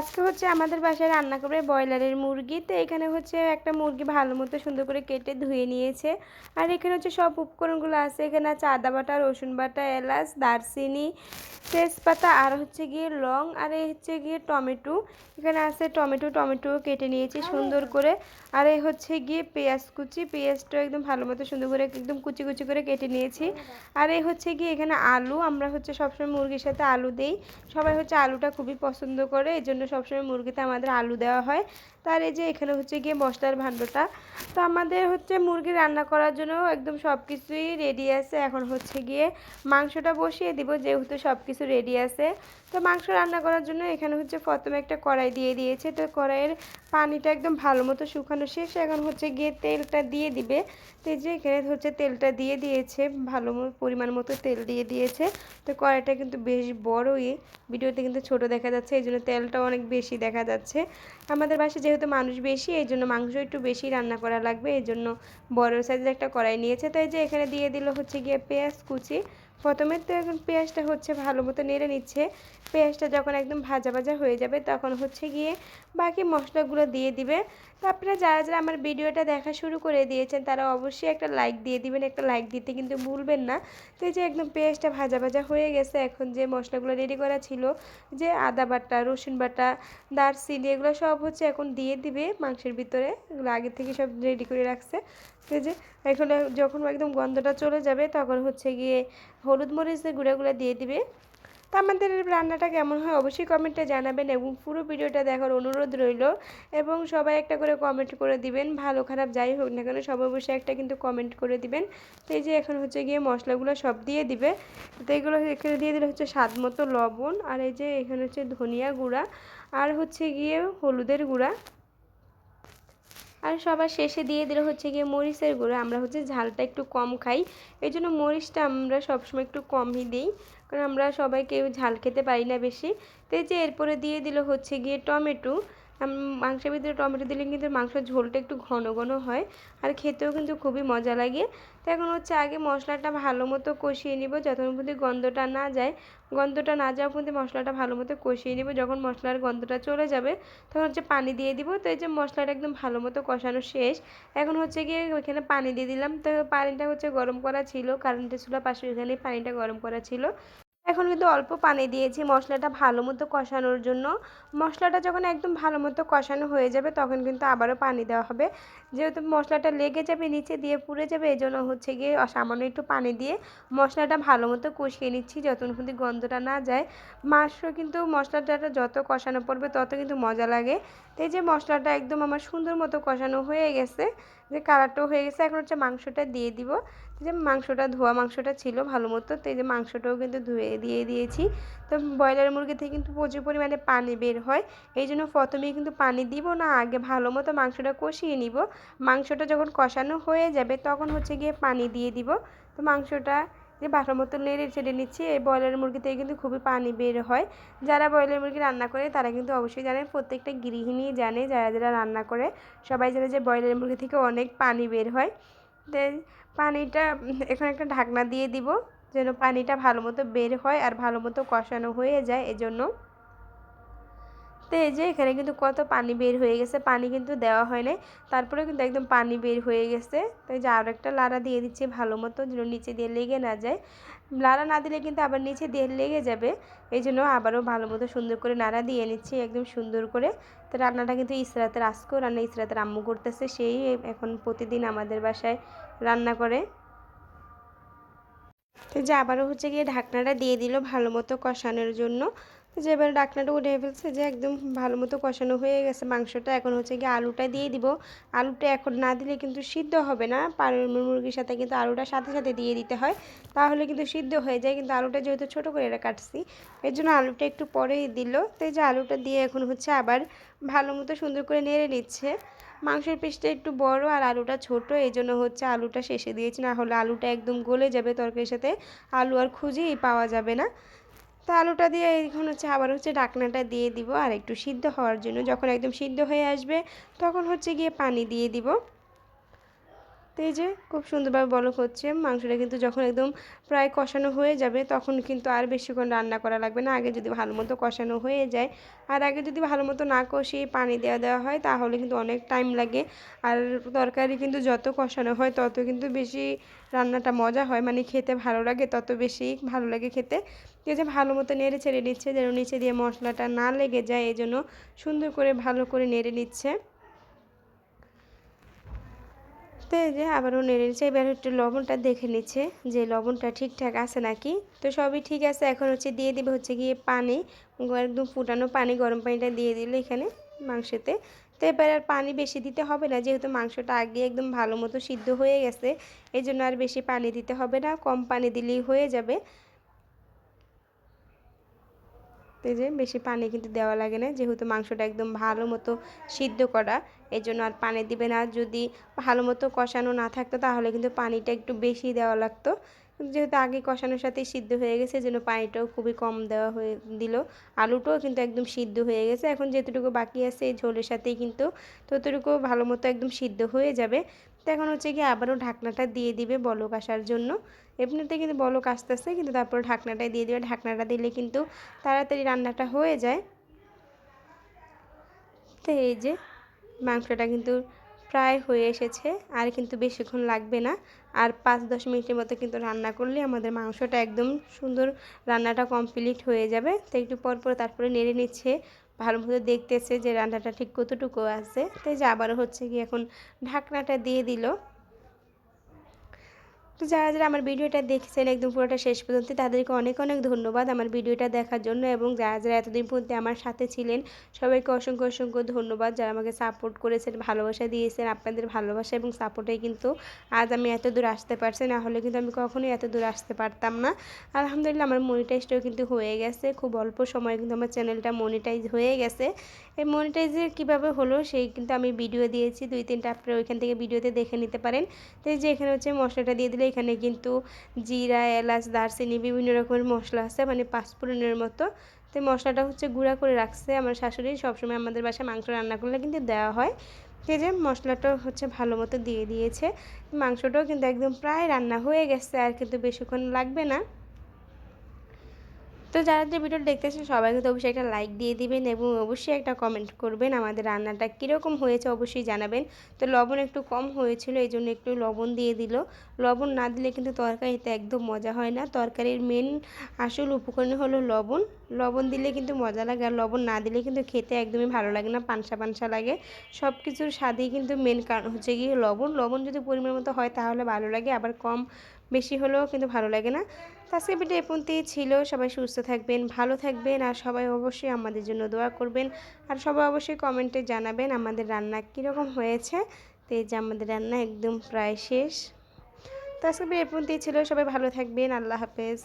আজকে হচ্ছে আমাদের বাসায় রান্না করবে ব্রয়লারের মুরগি। তো এখানে হচ্ছে একটা মুরগি ভালো মতো সুন্দর করে কেটে ধুয়ে নিয়েছে। আর এখানে হচ্ছে সব উপকরণগুলো আছে। এখানে আছে আদা বাটা, রসুন বাটা, এলাচ, দারচিনি, তেজপাতা আর হচ্ছে গিয়ে লং আর এই হচ্ছে গিয়ে টমেটো। এখানে আছে টমেটো টমেটো কেটে নিয়েছি সুন্দর করে। আর এই হচ্ছে গিয়ে পেঁয়াজ কুচি। পেঁয়াজটা একদম ভালো মতো সুন্দর করে একদম কুচি কুচি করে কেটে নিয়েছি। আর এই হচ্ছে গিয়ে এখানে আলু। আমরা হচ্ছে সবসময় মুরগির সাথে আলু দেই। সবাই হচ্ছে আলুটা খুবই পছন্দ করে। এই জন্য সবসময় মুরগিতে আমাদের আলু দেওয়া হয়। তার এই যে এখানে হচ্ছে গিয়ে মশলার ভাণ্ডটা। তো আমাদের হচ্ছে মুরগি রান্না করার জন্য একদম সব কিছুই রেডি আছে। এখন হচ্ছে গিয়ে মাংসটা বসিয়ে দিব, যেহেতু সব কিছু রেডি আছে। তো মাংস রান্না করার জন্য এখানে হচ্ছে প্রথমে একটা কড়াই দিয়ে দিয়েছে। তো কড়াইয়ের পানিটা একদম ভালো মতো শুকানো শেষ। এখন হচ্ছে গিয়ে তেলটা দিয়ে দিবে। তো যে এখানে হচ্ছে তেলটা দিয়ে দিয়েছে, ভালো পরিমাণ মতো তেল দিয়ে দিয়েছে। তো কড়াইটা কিন্তু বেশ বড়ই। ভিডিওতে কিন্তু ছোট দেখা যাচ্ছে, এই জন্য তেলটা অনেক বেশি দেখা যাচ্ছে। আমাদের বাসায় যেহেতু মানুষ বেশি, এই জন্য মাংস একটু বেশি রান্না করা লাগবে। এই জন্য বড় সাইজের একটা কড়াই নিয়েছে। তো এই যে এখানে দিয়ে দিল হচ্ছে গিয়ে পেঁয়াজ কুচি। প্রথমে তো এখন পেঁয়াজটা হচ্ছে ভালো মতো নেড়ে নিচ্ছে। পেঁয়াজটা যখন একদম ভাজা ভাজা হয়ে যাবে তখন হচ্ছে গিয়ে বাকি মশলাগুলো দিয়ে দিবে। তো আপনারা যারা যারা আমার ভিডিওটা দেখা শুরু করে দিয়েছেন, তারা অবশ্যই একটা লাইক দিয়ে দিবেন। একটা লাইক দিতে কিন্তু ভুলবেন না। তো এই যে একদম পেঁয়াজটা ভাজা ভাজা হয়ে গেছে, এখন যে মশলাগুলো রেডি করা ছিল, যে আদা বাটা, রসুন বাটা, দারচিনি, এগুলো সব হচ্ছে এখন দিয়ে দিবে মাংসের ভিতরে। এগুলো আগে থেকে সব রেডি করে রাখছে। তো যে এখন যখন একদম গন্ধটা চলে যাবে, তখন হচ্ছে গিয়ে হলুদ মরিচের গুঁড়াগুলো দিয়ে দিবে। তো আমাদের রান্নাটা কেমন হয় অবশ্যই কমেন্টে জানাবেন এবং পুরো ভিডিওটা দেখার অনুরোধ রইল। এবং সবাই একটা করে কমেন্ট করে দিবেন, ভালো খারাপ যাই হোক না কেন সবাই অবশ্যই একটা কিন্তু কমেন্ট করে দিবেন। তো এই যে এখন হচ্ছে গিয়ে মশলাগুলো সব দিয়ে দিবে। তো এগুলো এখানে দিয়ে দিলে হচ্ছে স্বাদ মতো লবণ, আর এই যে এখানে হচ্ছে ধনিয়া গুঁড়া, আর হচ্ছে গিয়ে হলুদের গুঁড়া। আর সবার শেষে দিয়ে দিলে হচ্ছে গিয়ে মরিচের গুঁড়ো। আমরা হচ্ছে ঝালটা একটু কম খাই। এই জন্য মরিচটা আমরা সবসময় একটু কমই দিই। কারণ আমরা সবাই কেউ ঝাল খেতে পারি না বেশি। তো যে এরপরে দিয়ে দিল হচ্ছে গিয়ে টমেটো। মাংসের ভিতরে টমেটো দিলে কিন্তু মাংসের ঝোলটা একটু ঘন ঘন হয় আর খেতেও কিন্তু খুবই মজা লাগে। তো এখন হচ্ছে আগে মশলাটা ভালো মতো কষিয়ে নিব, যতক্ষণ পর্যন্ত গন্ধটা না যায়। গন্ধটা না যাওয়া পর্যন্ত মশলাটা ভালো মতো কষিয়ে নিব, যখন মশলার গন্ধটা চলে যাবে তখন হচ্ছে পানি দিয়ে দিব। তো এই যে মশলাটা একদম ভালো মতো কষানো শেষ, এখন হচ্ছে গিয়ে ওইখানে পানি দিয়ে দিলাম। তো পানিটা হচ্ছে গরম করা ছিল কারেন্টের চুলা পাশে ওইখানে পানিটা গরম করা ছিল। এখন কিন্তু অল্প পানি দিয়েছি মশলাটা ভালো মতো কষানোর জন্য। মশলাটা যখন একদম ভালো মতো কষানো হয়ে যাবে তখন কিন্তু আবারও পানি দেওয়া হবে। যেহেতু মশলাটা লেগে যাবে নিচে দিয়ে পুড়ে যাবে এই জন্য হচ্ছে গিয়ে সামান্য একটু পানি দিয়ে মশলাটা ভালো মতো কষিয়ে নিচ্ছি যতক্ষণ পর্যন্ত গন্ধটা না যায়। মাংস কিন্তু মশলাটা যত কষানো পড়বে তত কিন্তু মজা লাগে। এই যে মশলাটা একদম আমার সুন্দর মতো কষানো হয়ে গেছে। যে কালারটাও হয়ে গেছে, এখন হচ্ছে মাংসটা দিয়ে দিব। যে মাংসটা ধোয়া মাংসটা ছিল ভালো মতো, তো এই যে মাংসটাও কিন্তু ধুয়ে দিয়ে দিয়েছি। তো ব্রয়লার মুরগি থেকে কিন্তু প্রচুর পরিমাণে পানি বের হয়। এই জন্য প্রথমেই কিন্তু পানি দিব না, আগে ভালো মতো মাংসটা কষিয়ে নিব। মাংসটা যখন কষানো হয়ে যাবে, তখন হচ্ছে গিয়ে পানি দিয়ে দিব। তো মাংসটা যে ভাতের মতো নেড়ে ছেড়ে নিচ্ছি, এই ব্রয়লার মুরগিতে কিন্তু খুবই পানি বের হয়। যারা ব্রয়লার মুরগি রান্না করে, তারা কিন্তু অবশ্যই জানে প্রত্যেকটা গৃহিণী জানে, যারা যারা রান্না করে, সবাই জানে যে ব্রয়লার মুরগি থেকে অনেক পানি বের হয়। পানিটা, এখন একটা ঢাকনা দিয়ে দিব, যেন পানিটা ভালো মতো বের হয় আর ভালো মতো কষানো হয়ে যায়, এজন্য। তো এই যে এখানে কিন্তু কত পানি বের হয়ে গেছে, পানি কিন্তু দেওয়া হয় নাই। তারপরে কিন্তু একদম পানি বের হয়ে গেছে। তো এই যে আরও একটা লাড়া দিয়ে দিচ্ছি ভালো মতো, যেন নিচে দিয়ে লেগে না যায়। লাড়া না দিলে কিন্তু আবার নিচে দিয়ে লেগে যাবে। এই জন্য আবারও ভালো মতো সুন্দর করে নাড়া দিয়ে নিচ্ছি, একদম সুন্দর করে। তো রান্নাটা কিন্তু ইসরাতের আজকেও রান্না ইসরাতের আম্মু করতেছে, সেই এখন প্রতিদিন আমাদের বাসায় রান্না করে। তো যে আবারও হচ্ছে গিয়ে ঢাকনাটা দিয়ে দিল ভালো মতো কষানোর জন্য। যে এবার ঢাকনাটা উঠে ফেলছে যে একদম ভালো মতো কষানো হয়ে গেছে। মাংসটা এখন হচ্ছে গিয়ে আলুটা দিয়ে দিব। আলুটা এখন না দিলে কিন্তু সিদ্ধ হবে না। পাড়ের মুরগির সাথে কিন্তু আলুটা সাথে সাথে দিয়ে দিতে হয়। তাহলে কিন্তু সিদ্ধ হয়ে যায়। কিন্তু আলুটা যেহেতু ছোটো করে এটা কাটছি, এর জন্য আলুটা একটু পরেই দিল। তো এই যে আলুটা দিয়ে এখন হচ্ছে আবার ভালো মতো সুন্দর করে নেড়ে নিচ্ছে। মাংসের পিসটা একটু বড় আর আলুটা ছোট, এই জন্য হচ্ছে আলুটা শেষে দিয়েছি। না হলে আলুটা একদম গলে যাবে তরকারির সাথে। আলু আর খুঁজেই পাওয়া যাবে না। তো আলুটা দিয়ে এখন হচ্ছে আবার হচ্ছে ঢাকনাটা দিয়ে দিব আর একটু সিদ্ধ হওয়ার জন্য। যখন একদম সিদ্ধ হয়ে আসবে, তখন হচ্ছে গিয়ে পানি দিয়ে দিব। তো এই যে খুব সুন্দরভাবে বলক হচ্ছে, মাংসটা কিন্তু যখন একদম প্রায় কষানো হয়ে যাবে, তখন কিন্তু আর বেশিক্ষণ রান্না করা লাগবে না। আগে যদি ভালো মতো কষানো হয়ে যায়, আর আগে যদি ভালো মতো না কষিয়ে পানি দেওয়া দেওয়া হয়, তাহলে কিন্তু অনেক টাইম লাগে। আর তরকারি কিন্তু যত কষানো হয়, তত কিন্তু বেশি রান্নাটা মজা হয় মানে খেতে ভালো লাগে, তত বেশি ভালো লাগে খেতে। এই যে ভালো মতো নেড়ে ছেড়ে নিচ্ছে, যেন নিচে দিয়ে মশলাটা না লেগে যায়, এই জন্য সুন্দর করে ভালো করে নেড়ে নিচ্ছে। তো এই যে আবারও নেড়ে নিচ্ছে, এবার একটু লবণটা দেখে নিচ্ছে যে লবণটা ঠিকঠাক আছে নাকি। তো সবই ঠিক আছে, এখন হচ্ছে দিয়ে দিবে হচ্ছে গিয়ে পানি একদম ফুটানো পানি, গরম পানিটা দিয়ে দিল এখানে মাংসতে। তো এবার আর পানি বেশি দিতে হবে না। যেহেতু মাংসটা আগে একদম ভালো মতো সিদ্ধ হয়ে গেছে, এই জন্য আর বেশি পানি দিতে হবে না, কম পানি দিলেই হয়ে যাবে। এই যে বেশি পানি কিন্তু দেওয়া লাগে না, যেহেতু মাংসটা একদম ভালো মতো সিদ্ধ করা, এই জন্য আর পানি দিবে না। যদি ভালো মতো কষানো না থাকতো, তাহলে কিন্তু পানিটা একটু বেশি দেওয়া লাগতো। যেহেতু আগে কষানোর সাথেই সিদ্ধ হয়ে গেছে জন্য পানিটাও খুবই কম দেওয়া হয়ে দিল। আলুটাও কিন্তু একদম সিদ্ধ হয়ে গেছে। এখন যেতটুকু বাকি আছে, এই ঝোলের সাথেই কিন্তু ততটুকু ভালো মতো একদম সিদ্ধ হয়ে যাবে। তো এখন হচ্ছে কি আবারও ঢাকনাটা দিয়ে দিবে বলক আসার জন্য। এমনিতে কিন্তু বলক আসতেছে, কিন্তু তারপর ঢাকনাটা দিয়ে দিবে। ঢাকনাটা দিলে কিন্তু তাড়াতাড়ি রান্নাটা হয়ে যায়। তো এই যে মাংসটা কিন্তু প্রায় হয়ে এসেছে, আর কিন্তু বেশিক্ষণ লাগবে না। আর পাঁচ দশ মিনিটের মতো কিন্তু রান্না করলে আমাদের মাংসটা একদম সুন্দর রান্নাটা কমপ্লিট হয়ে যাবে। তো একটু পর পর তারপরে নেড়ে নিচ্ছে। ভালো মতো দেখতেছে যে রান্নাটা ঠিক কতটুকু আছে। তাই যে আবারও হচ্ছে কি এখন ঢাকনাটা দিয়ে দিল। তো যারা যারা আমার ভিডিওটা দেখছেন একদম পুরোটা শেষ পর্যন্ত, তাদেরকে অনেক অনেক ধন্যবাদ আমার ভিডিওটা দেখার জন্য এবং যারা যারা এতদিন পর্যন্ত আমার সাথে ছিলেন, সবাইকে অসংখ্য অসংখ্য ধন্যবাদ যারা আমাকে সাপোর্ট করেছেন, ভালোবাসা দিয়েছেন, আপনাদের ভালোবাসা এবং সাপোর্টে কিন্তু আজ আমি এত দূর আসতে পারছি, না হলে কিন্তু আমি কখনোই এত দূর আসতে পারতাম না। আলহামদুলিল্লাহ আমার মনিটাইজটাও কিন্তু হয়ে গেছে, খুব অল্প সময় কিন্তু আমার চ্যানেলটা মনিটাইজ হয়ে গেছে। এই মনিটাইজের কীভাবে হলো, সেই কিন্তু আমি ভিডিও দিয়েছি, দুই, তিনটা আপনারা ওইখান থেকে ভিডিওতে দেখে নিতে পারেন। তো যে এখানে হচ্ছে মশলাটা দিয়ে দিলে এখানে কিন্তু জিরা, এলাচ, দারচিনি বিভিন্ন রকমের মশলা আছে মানে পাঁচফোড়নের মতো। তো মশলাটা হচ্ছে গুঁড়া করে রাখছে। আমার শাশুড়ি সবসময় আমাদের বাসায় মাংস রান্না করলে কিন্তু দেওয়া হয়। সে যে মশলাটা হচ্ছে ভালো মতো দিয়ে দিয়েছে। মাংসটাও কিন্তু একদম প্রায় রান্না হয়ে গেছে, আর কিন্তু বেশিক্ষণ লাগবে না। তো যারা যে ভিডিওটা দেখতেছেন, সবাই কিন্তু অবশ্যই একটা লাইক দিয়ে দিবেন এবং অবশ্যই একটা কমেন্ট করবেন আমাদের রান্নাটা কীরকম হয়েছে অবশ্যই জানাবেন। তো লবণ একটু কম হয়েছিল, এই জন্য একটু লবণ দিয়ে দিল। লবণ না দিলে কিন্তু তরকারিতে একদম মজা হয় না। তরকারির মেন আসল উপকরণ হলো লবণ। লবণ দিলে কিন্তু মজা লাগে আর লবণ না দিলে কিন্তু খেতে একদমই ভালো লাগে না, পানসা পানসা লাগে। সব কিছুর স্বাদেই কিন্তু মেন কারণ হচ্ছে গিয়ে লবণ। লবণ যদি পরিমাণ মতো হয় তাহলে ভালো লাগে, আবার কম বেশি হলেও কিন্তু ভালো লাগে না। আজকে ভিডিও এ পর্যন্তই ছিল। সবাই সুস্থ থাকবেন, ভালো থাকবেন আর সবাই অবশ্যই আমাদের জন্য দোয়া করবেন। আর সবাই অবশ্যই কমেন্টে জানাবেন আমাদের রান্না কীরকম হয়েছে। তো এই যে আমাদের রান্না একদম প্রায় শেষ। তো আজকে ভিডিও এ পর্যন্তই ছিল। সবাই ভালো থাকবেন। আল্লাহ হাফেজ।